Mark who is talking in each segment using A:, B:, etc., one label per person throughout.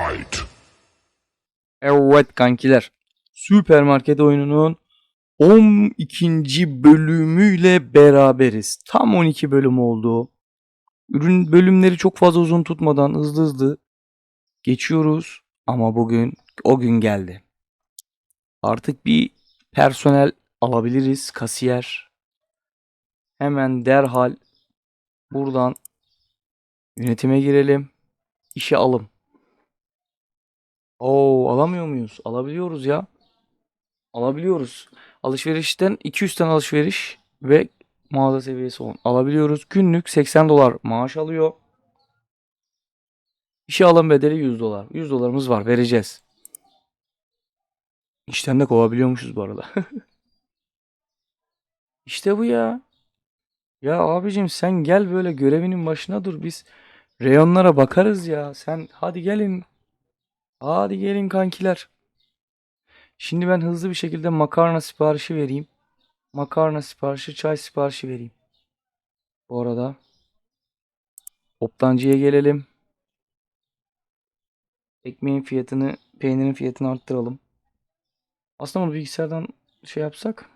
A: Fight.
B: Evet kankiler. Süpermarket oyununun 12. bölümüyle beraberiz. Tam 12 bölüm oldu. Ürün bölümleri çok fazla uzun tutmadan hızlı hızlı geçiyoruz. Ama bugün o gün geldi. Artık bir personel alabiliriz. Kasiyer. Hemen derhal buradan yönetime girelim. İşe alım. Oo alamıyor muyuz? Alabiliyoruz ya. Alabiliyoruz. Alışverişten 200'ten alışveriş ve mağaza seviyesi 10. Alabiliyoruz. Günlük 80 dolar maaş alıyor. İşe alım bedeli 100 dolar. 100 dolarımız var. Vereceğiz. İşten de kovabiliyormuşuz bu arada. işte bu ya. Ya abicim sen gel böyle görevinin başına dur. Biz reyonlara bakarız ya. Sen hadi gelin. Hadi gelin kankiler. Şimdi ben hızlı bir şekilde makarna siparişi vereyim. Makarna siparişi, çay siparişi vereyim. Bu arada toptancıya gelelim. Ekmeğin fiyatını, peynirin fiyatını arttıralım. Aslında bunu bilgisayardan şey yapsak.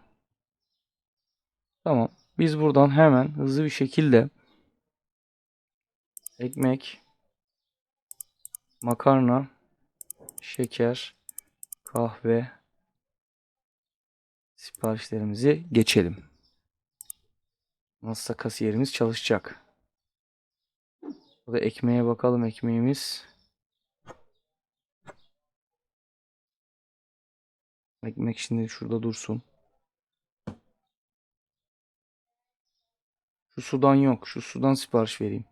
B: Tamam. Biz buradan hemen hızlı bir şekilde ekmek, makarna, şeker, kahve siparişlerimizi geçelim. Nasılsa kasiyerimiz çalışacak. Burada ekmeğe bakalım ekmeğimiz. Ekmek şimdi şurada dursun. Şu sudan yok. Şu sudan sipariş vereyim.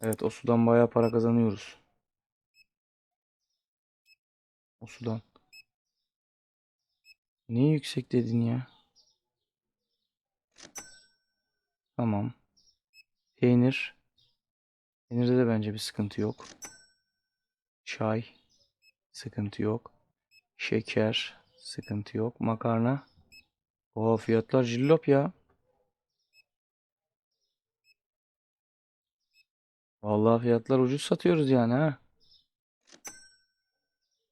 B: Evet o sudan bayağı para kazanıyoruz. O sudan. Niye yüksek dedin ya? Tamam. Peynir. Peynirde de bence bir sıkıntı yok. Çay. Sıkıntı yok. Şeker. Sıkıntı yok. Makarna. O fiyatlar cillop ya. Vallahi fiyatlar ucuz satıyoruz yani ha.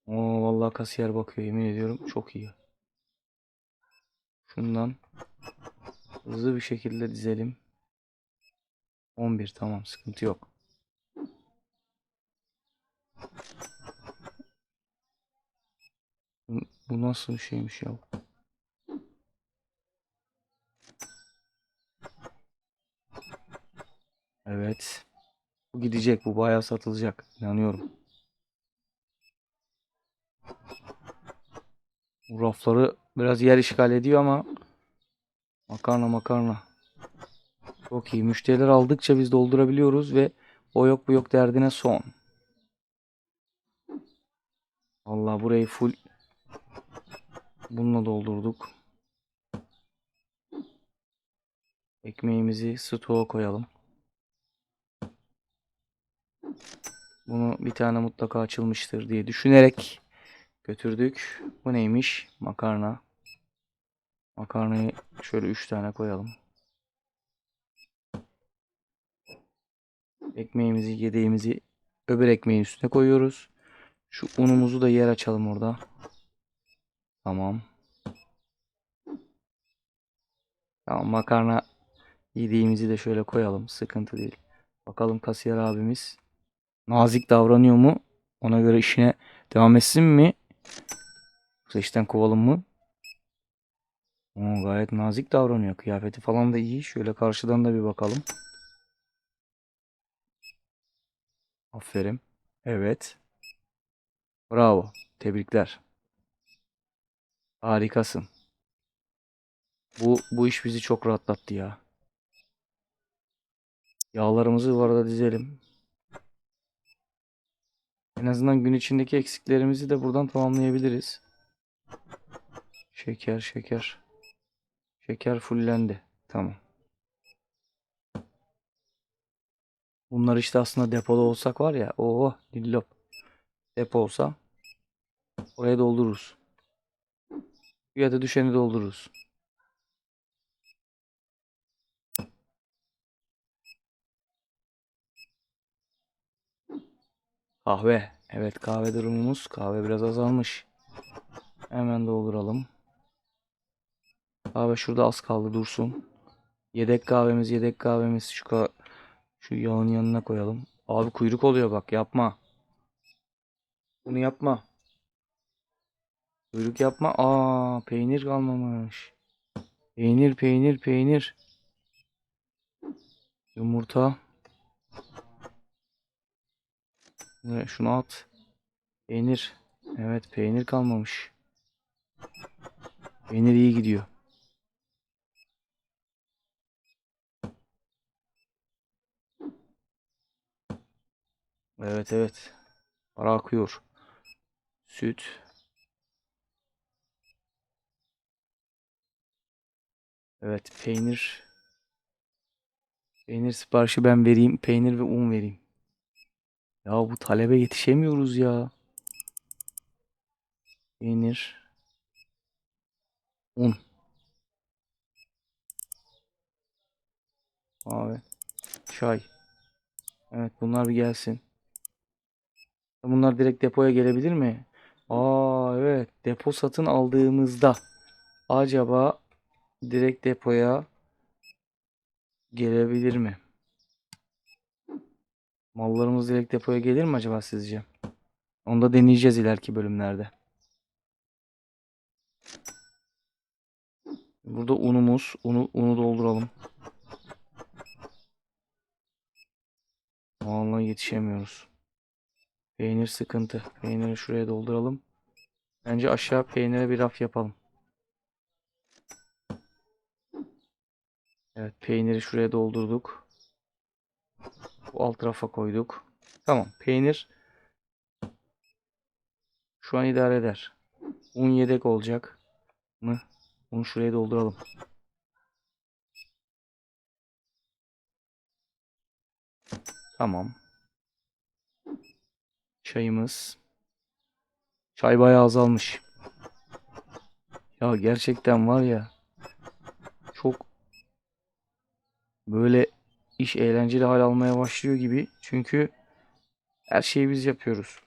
B: Oo vallahi kasiyer bakıyor yemin ediyorum çok iyi. Şundan hızlı bir şekilde dizelim. 11 tamam sıkıntı yok. Bu- nasıl bir şeymiş ya? Evet. Bu gidecek. Bu bayağı satılacak. İnanıyorum. Bu rafları biraz yer işgal ediyor ama makarna makarna. Çok iyi. Müşteriler aldıkça biz doldurabiliyoruz ve o yok bu yok derdine son. Vallahi burayı full bununla doldurduk. Ekmeğimizi stoğa koyalım. Bunu bir tane mutlaka açılmıştır diye düşünerek götürdük. Bu neymiş? Makarna. Makarnayı şöyle 3 tane koyalım. Ekmeğimizi, yedeğimizi öbür ekmeğin üstüne koyuyoruz. Şu unumuzu da yer açalım orada. Tamam. Tamam makarna yediğimizi de şöyle koyalım. Sıkıntı değil. Bakalım kasiyer abimiz nazik davranıyor mu? Ona göre işine devam etsin mi? Yoksa işten kovalım mı? Oo, gayet nazik davranıyor. Kıyafeti falan da iyi. Şöyle karşıdan da bir bakalım. Aferin. Evet. Bravo. Tebrikler. Harikasın. Bu bu iş bizi çok rahatlattı ya. Yağlarımızı bu arada dizelim. En azından gün içindeki eksiklerimizi de buradan tamamlayabiliriz. Şeker, şeker. Şeker fullendi. Tamam. Bunlar işte aslında depoda olsak var ya. Oo, lillop. Depo olsa oraya doldururuz. Ya da düşeni doldururuz. Kahve. Evet kahve durumumuz. Kahve biraz azalmış. Hemen dolduralım. Kahve şurada az kaldı dursun. Yedek kahvemiz yedek kahvemiz şu ka şu yağın yanına koyalım. Abi kuyruk oluyor bak yapma. Bunu yapma. Kuyruk yapma. Aa peynir kalmamış. Peynir peynir peynir. Yumurta. Ve Şunu at. Peynir. Evet peynir kalmamış. Peynir iyi gidiyor. Evet evet. Para akıyor. Süt. Evet peynir. Peynir siparişi ben vereyim. Peynir ve un vereyim. Ya bu talebe yetişemiyoruz ya. Peynir. Un. Abi. Çay. Evet bunlar bir gelsin. Bunlar direkt depoya gelebilir mi? Aa evet. Depo satın aldığımızda acaba direkt depoya gelebilir mi? Mallarımız direkt depoya gelir mi acaba sizce? Onu da deneyeceğiz ileriki bölümlerde. Burada unumuz. Unu, unu dolduralım. Vallahi yetişemiyoruz. Peynir sıkıntı. Peyniri şuraya dolduralım. Bence aşağı peynire bir raf yapalım. Evet peyniri şuraya doldurduk. Bu alt rafa koyduk. Tamam peynir şu an idare eder. Un yedek olacak mı? Bunu şuraya dolduralım. Tamam. Çayımız. Çay bayağı azalmış. Ya gerçekten var ya. Çok böyle iş eğlenceli hal almaya başlıyor gibi. Çünkü her şeyi biz yapıyoruz.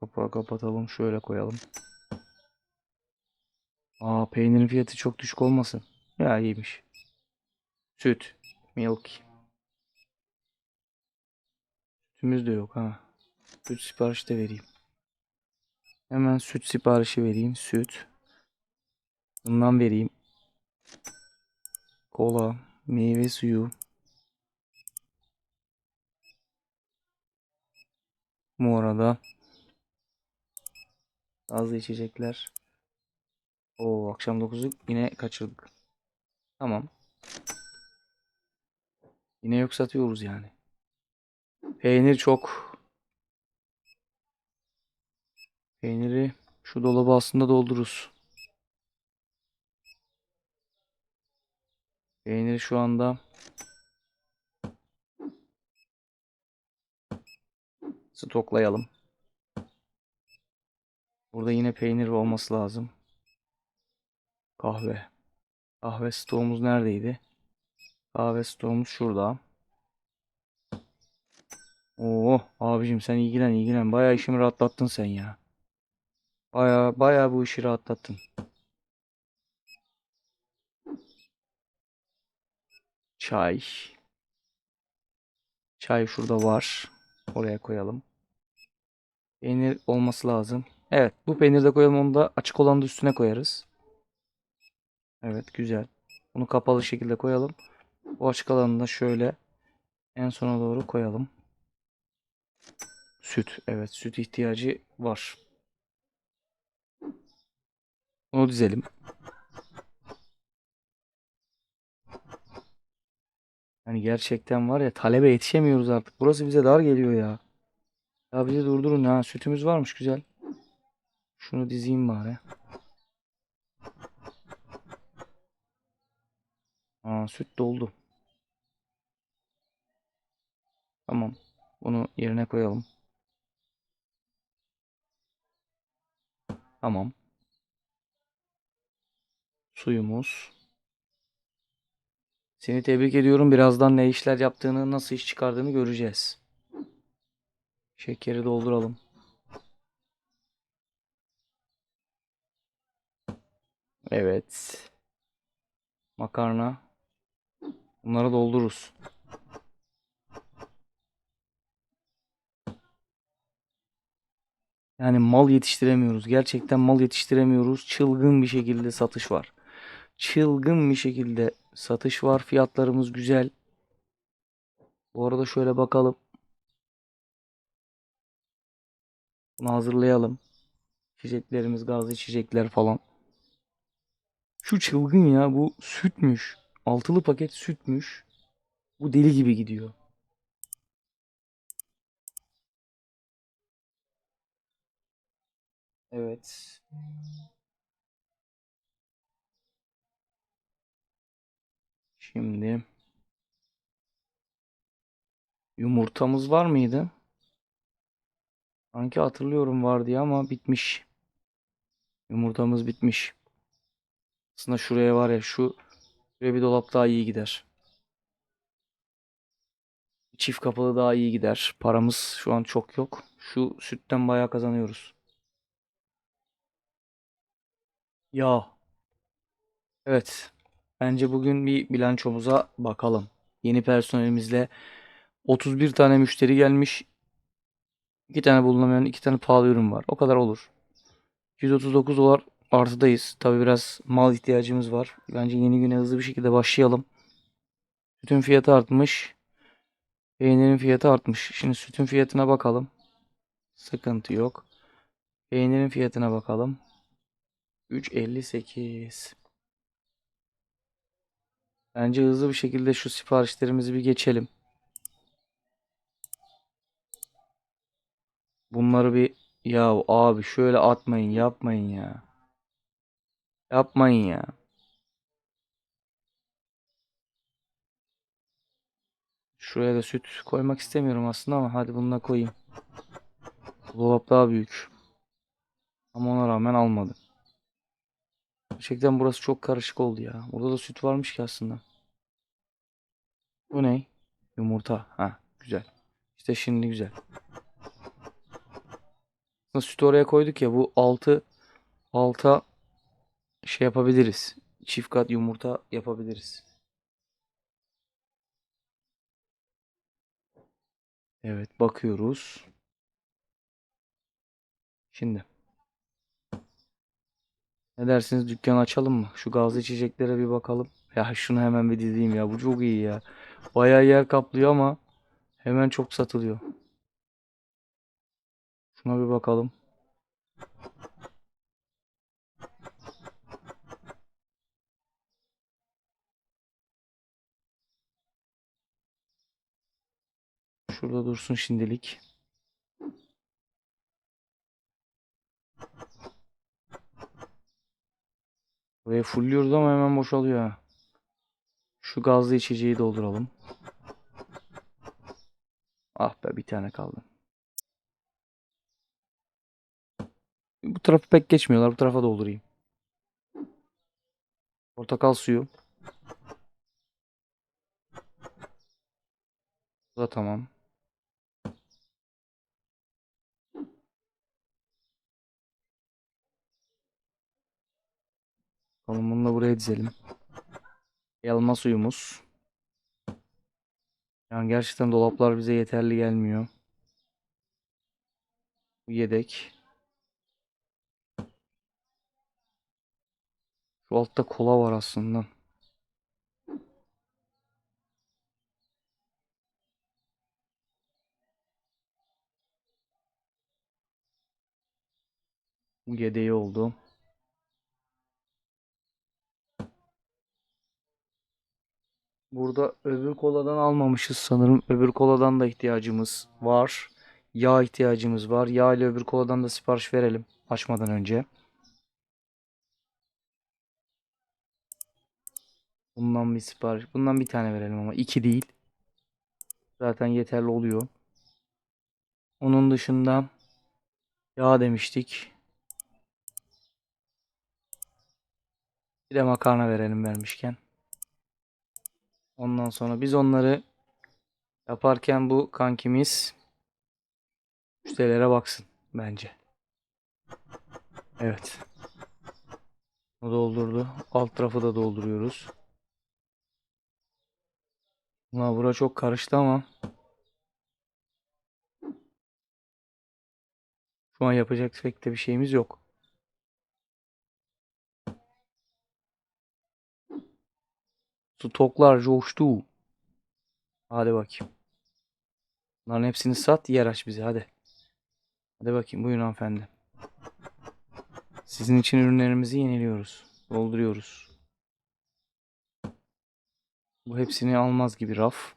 B: Kapağı kapatalım. Şöyle koyalım. Aa peynirin fiyatı çok düşük olmasın. Ya iyiymiş. Süt. Milk. Sütümüz de yok ha. Süt siparişi de vereyim. Hemen süt siparişi vereyim. Süt. Bundan vereyim. Kola. Meyve suyu. Bu arada Gazlı içecekler. O akşam 9'u yine kaçırdık. Tamam. Yine yok satıyoruz yani. Peynir çok. Peyniri şu dolabı aslında doldururuz. Peyniri şu anda stoklayalım. Burada yine peynir olması lazım. Kahve. Kahve stoğumuz neredeydi? Kahve stoğumuz şurada. Oo abicim sen ilgilen ilgilen. Bayağı işimi rahatlattın sen ya. Bayağı bayağı bu işi rahatlattın. Çay. Çay şurada var. Oraya koyalım. Peynir olması lazım. Evet bu peyniri de koyalım. Onu da açık olan da üstüne koyarız. Evet güzel. Bunu kapalı şekilde koyalım. Bu açık alanını da şöyle en sona doğru koyalım. Süt. Evet süt ihtiyacı var. Onu dizelim. Yani gerçekten var ya talebe yetişemiyoruz artık. Burası bize dar geliyor ya. Ya bizi durdurun ha. Sütümüz varmış güzel. Şunu dizeyim bari. Aa, süt doldu. Tamam. Bunu yerine koyalım. Tamam. Suyumuz. Seni tebrik ediyorum. Birazdan ne işler yaptığını, nasıl iş çıkardığını göreceğiz. Şekeri dolduralım. Evet. Makarna. Bunları doldururuz. Yani mal yetiştiremiyoruz. Gerçekten mal yetiştiremiyoruz. Çılgın bir şekilde satış var. Çılgın bir şekilde satış var. Fiyatlarımız güzel. Bu arada şöyle bakalım. Bunu hazırlayalım. İçeceklerimiz gazlı içecekler falan. Şu çılgın ya bu sütmüş. Altılı paket sütmüş. Bu deli gibi gidiyor. Evet. Şimdi yumurtamız var mıydı? Sanki hatırlıyorum var diye ama bitmiş. Yumurtamız bitmiş. Aslında şuraya var ya şu şuraya bir dolap daha iyi gider. Çift kapılı daha iyi gider. Paramız şu an çok yok. Şu sütten bayağı kazanıyoruz. Ya. Evet. Bence bugün bir bilançomuza bakalım. Yeni personelimizle 31 tane müşteri gelmiş. 2 tane bulunamayan 2 tane pahalı ürün var. O kadar olur. 139 dolar artıdayız. Tabi biraz mal ihtiyacımız var. Bence yeni güne hızlı bir şekilde başlayalım. Sütün fiyatı artmış. Peynirin fiyatı artmış. Şimdi sütün fiyatına bakalım. Sıkıntı yok. Peynirin fiyatına bakalım. 3.58. Bence hızlı bir şekilde şu siparişlerimizi bir geçelim. Bunları bir ya abi şöyle atmayın yapmayın ya. Yapmayın ya. Şuraya da süt koymak istemiyorum aslında ama hadi bununla koyayım. Dolap daha büyük. Ama ona rağmen almadım. Gerçekten burası çok karışık oldu ya. Burada da süt varmış ki aslında. Bu ne? Yumurta. Ha, güzel. İşte şimdi güzel. Aslında sütü oraya koyduk ya bu altı alta şey yapabiliriz. Çift kat yumurta yapabiliriz. Evet bakıyoruz. Şimdi. Ne dersiniz dükkanı açalım mı? Şu gazlı içeceklere bir bakalım. Ya şunu hemen bir dizeyim ya. Bu çok iyi ya. Bayağı yer kaplıyor ama hemen çok satılıyor. Şuna bir bakalım. Şurada dursun şimdilik. Buraya fulluyoruz ama hemen boşalıyor. Şu gazlı içeceği dolduralım. Ah be bir tane kaldı. Bu tarafı pek geçmiyorlar. Bu tarafa doldurayım. Portakal suyu. Bu da tamam. Bakalım bunu da buraya dizelim. Elma suyumuz. Yani gerçekten dolaplar bize yeterli gelmiyor. Bu yedek. Şu altta kola var aslında. Bu yedeği oldu. Burada öbür koladan almamışız sanırım. Öbür koladan da ihtiyacımız var. Yağ ihtiyacımız var. Yağ ile öbür koladan da sipariş verelim açmadan önce. Bundan bir sipariş. Bundan bir tane verelim ama iki değil. Zaten yeterli oluyor. Onun dışında yağ demiştik. Bir de makarna verelim vermişken. Ondan sonra biz onları yaparken bu kankimiz müşterilere baksın bence. Evet. O doldurdu. Alt tarafı da dolduruyoruz. Ulan bura çok karıştı ama şu an yapacak pek de bir şeyimiz yok. Stoklar coştu. Hadi bakayım. Bunların hepsini sat, yer aç bize hadi. Hadi bakayım buyurun hanımefendi. Sizin için ürünlerimizi yeniliyoruz. Dolduruyoruz. Bu hepsini almaz gibi raf.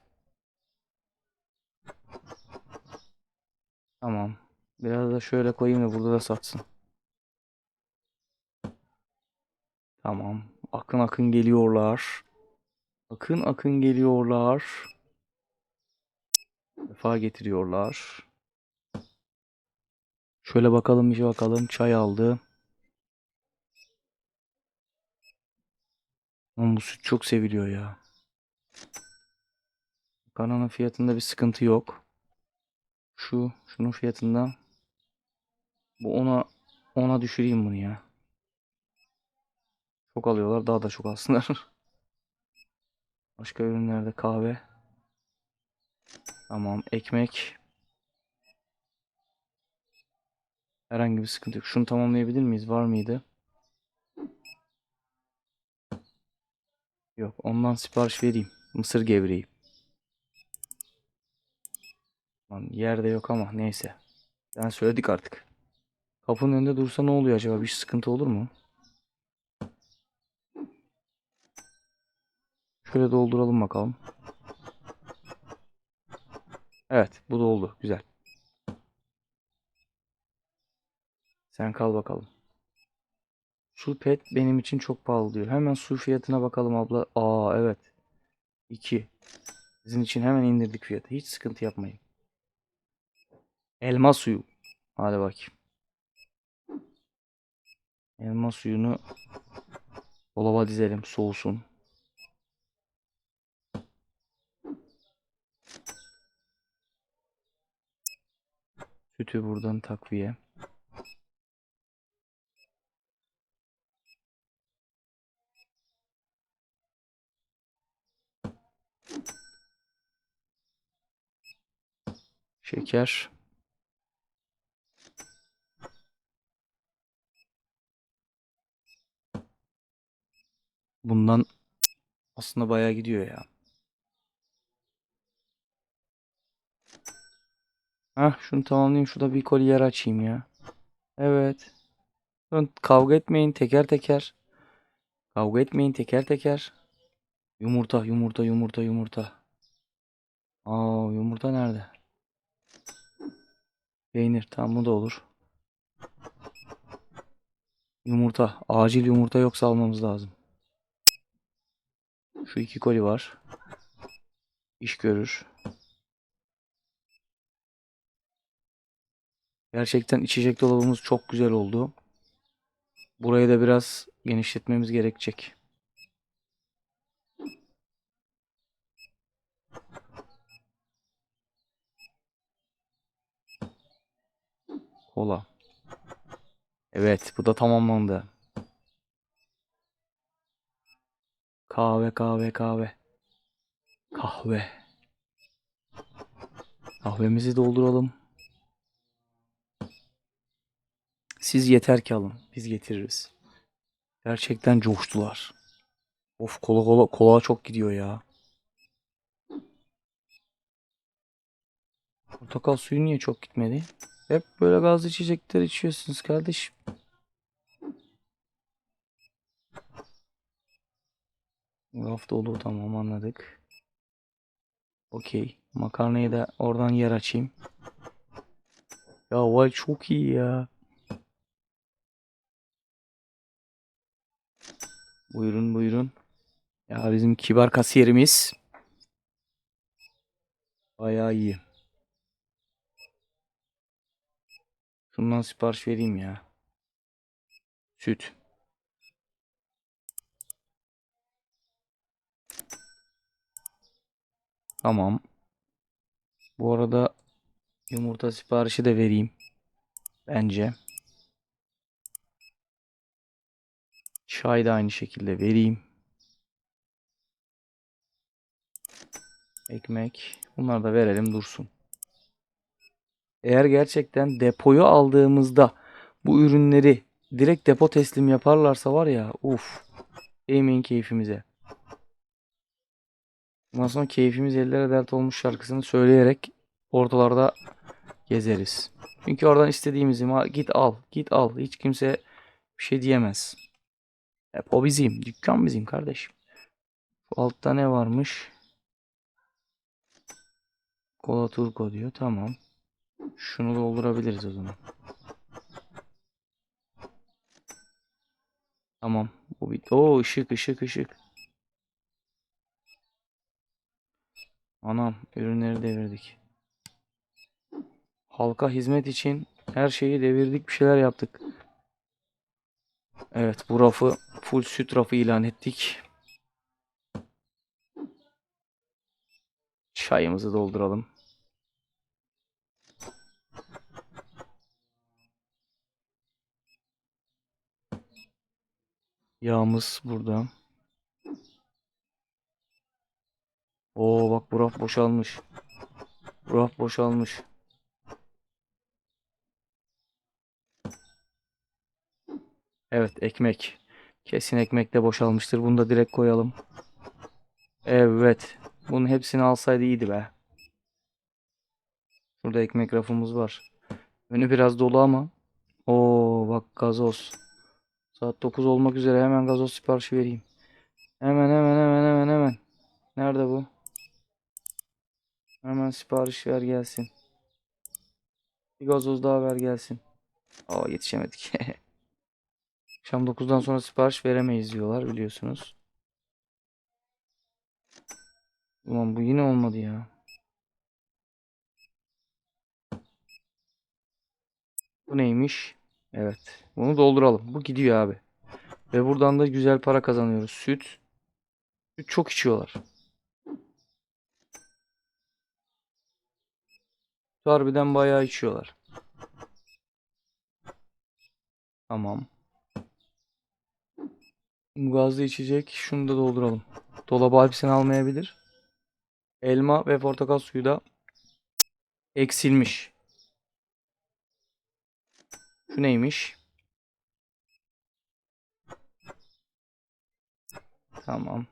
B: Tamam. Biraz da şöyle koyayım da burada da satsın. Tamam. Akın akın geliyorlar. Akın akın geliyorlar. Vefa getiriyorlar. Şöyle bakalım bir bakalım. Çay aldı. Ama bu süt çok seviliyor ya. Kananın fiyatında bir sıkıntı yok. Şu, şunun fiyatında bu ona ona düşüreyim bunu ya. Çok alıyorlar. Daha da çok alsınlar. Başka ürünlerde kahve. Tamam. Ekmek. Herhangi bir sıkıntı yok. Şunu tamamlayabilir miyiz? Var mıydı? Yok. Ondan sipariş vereyim. Mısır gevreği. Lan yerde yok ama neyse. Ben söyledik artık. Kapının önünde dursa ne oluyor acaba? Bir sıkıntı olur mu? Şöyle dolduralım bakalım. Evet, bu doldu. Güzel. Sen kal bakalım. Su pet benim için çok pahalı diyor. Hemen su fiyatına bakalım abla. Aa evet. 2. Sizin için hemen indirdik fiyatı. Hiç sıkıntı yapmayın. Elma suyu. Hadi bakayım. Elma suyunu dolaba dizelim soğusun. Sütü buradan takviye. Şeker. Bundan aslında bayağı gidiyor ya. Hah şunu tamamlayayım. Şurada bir koli yer açayım ya. Evet. Kavga etmeyin teker teker. Kavga etmeyin teker teker. Yumurta, yumurta, yumurta, yumurta. Aa, yumurta nerede? Peynir, tamam bu da olur. Yumurta, acil yumurta yoksa almamız lazım. Şu iki koli var. İş görür. Gerçekten içecek dolabımız çok güzel oldu. Burayı da biraz genişletmemiz gerekecek. Kola. Evet, bu da tamamlandı. Kahve, kahve, kahve. Kahve. Kahvemizi dolduralım. Siz yeter ki alın. Biz getiririz. Gerçekten coştular. Of kola kola kola çok gidiyor ya. Portakal suyu niye çok gitmedi? Hep böyle gazlı içecekler içiyorsunuz kardeşim. Raf dolu tamam anladık. Okey. Makarnayı da oradan yer açayım. Ya vay çok iyi ya. Buyurun buyurun. Ya bizim kibar kasiyerimiz. Bayağı iyi. Şundan sipariş vereyim ya. Süt. Tamam. Bu arada yumurta siparişi de vereyim. Bence. Çay da aynı şekilde vereyim. Ekmek. Bunları da verelim dursun. Eğer gerçekten depoyu aldığımızda bu ürünleri direkt depo teslim yaparlarsa var ya uf. Eğmeyin keyfimize. Ondan sonra keyfimiz ellere dert olmuş şarkısını söyleyerek ortalarda gezeriz. Çünkü oradan istediğimizi git al, git al. Hiç kimse bir şey diyemez. Hep o bizim, dükkan bizim kardeşim. Şu altta ne varmış? Kola Turco diyor. Tamam. Şunu doldurabiliriz o zaman. Tamam. Bu bir... Oo ışık ışık ışık. Anam ürünleri devirdik. Halka hizmet için her şeyi devirdik bir şeyler yaptık. Evet bu rafı full süt rafı ilan ettik. Çayımızı dolduralım. Yağımız burada. Oo bak bu raf boşalmış. Bu raf boşalmış. Evet ekmek. Kesin ekmek de boşalmıştır. Bunu da direkt koyalım. Evet. Bunun hepsini alsaydı iyiydi be. Şurada ekmek rafımız var. Önü biraz dolu ama. Oo bak gazoz. Saat 9 olmak üzere hemen gazoz siparişi vereyim. Hemen hemen hemen hemen hemen. Nerede bu? Hemen sipariş ver gelsin. Bir gazoz daha ver gelsin. Aa yetişemedik. Akşam 9'dan sonra sipariş veremeyiz diyorlar biliyorsunuz. Ulan bu yine olmadı ya. Bu neymiş? Evet. Bunu dolduralım. Bu gidiyor abi. Ve buradan da güzel para kazanıyoruz. Süt. Süt çok içiyorlar. Harbiden bayağı içiyorlar. Tamam. Bu gazlı içecek. Şunu da dolduralım. Dolaba hepsini almayabilir. Elma ve portakal suyu da eksilmiş. Şu neymiş? Tamam.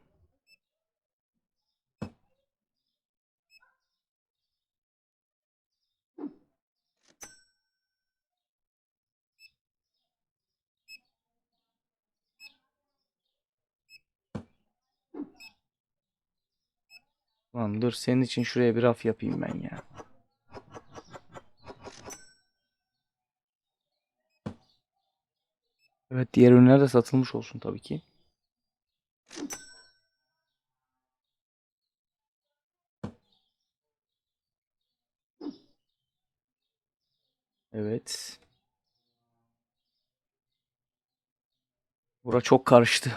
B: Lan dur senin için şuraya bir raf yapayım ben ya. Evet diğer ürünler de satılmış olsun tabii ki. Evet. Bura çok karıştı.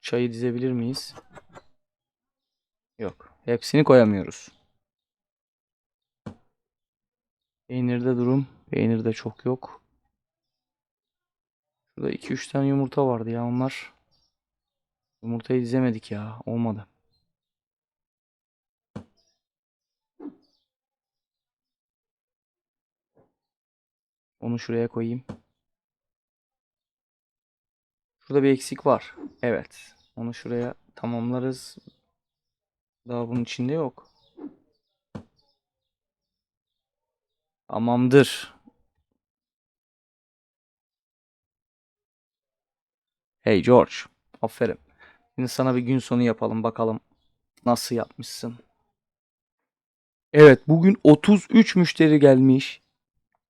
B: Çayı dizebilir miyiz? Yok. Hepsini koyamıyoruz. Peynirde durum. Peynirde çok yok. Şurada 2-3 tane yumurta vardı ya onlar. Yumurtayı dizemedik ya. Olmadı. Onu şuraya koyayım. Şurada bir eksik var. Evet. Onu şuraya tamamlarız. Daha bunun içinde yok. Tamamdır. Hey George. Aferin. Şimdi sana bir gün sonu yapalım bakalım nasıl yapmışsın. Evet bugün 33 müşteri gelmiş.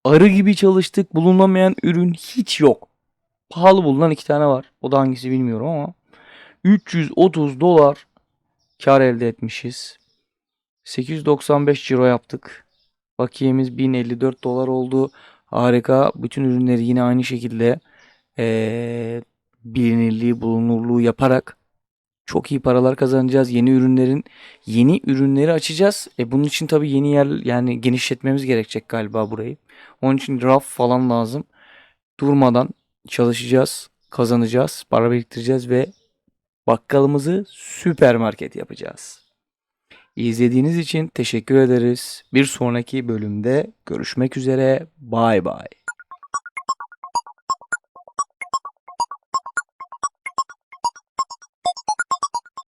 B: Arı gibi çalıştık. Bulunamayan ürün hiç yok. Pahalı bulunan iki tane var. O da hangisi bilmiyorum ama. 330 dolar kar elde etmişiz. 895 ciro yaptık. Bakiyemiz 1054 dolar oldu. Harika. Bütün ürünleri yine aynı şekilde eee bilinirliği, bulunurluğu yaparak Çok iyi paralar kazanacağız. Yeni ürünlerin yeni ürünleri açacağız. E bunun için tabii yeni yer yani genişletmemiz gerekecek galiba burayı. Onun için raf falan lazım. Durmadan çalışacağız, kazanacağız, para biriktireceğiz ve bakkalımızı süpermarket yapacağız. İzlediğiniz için teşekkür ederiz. Bir sonraki bölümde görüşmek üzere. Bay bay.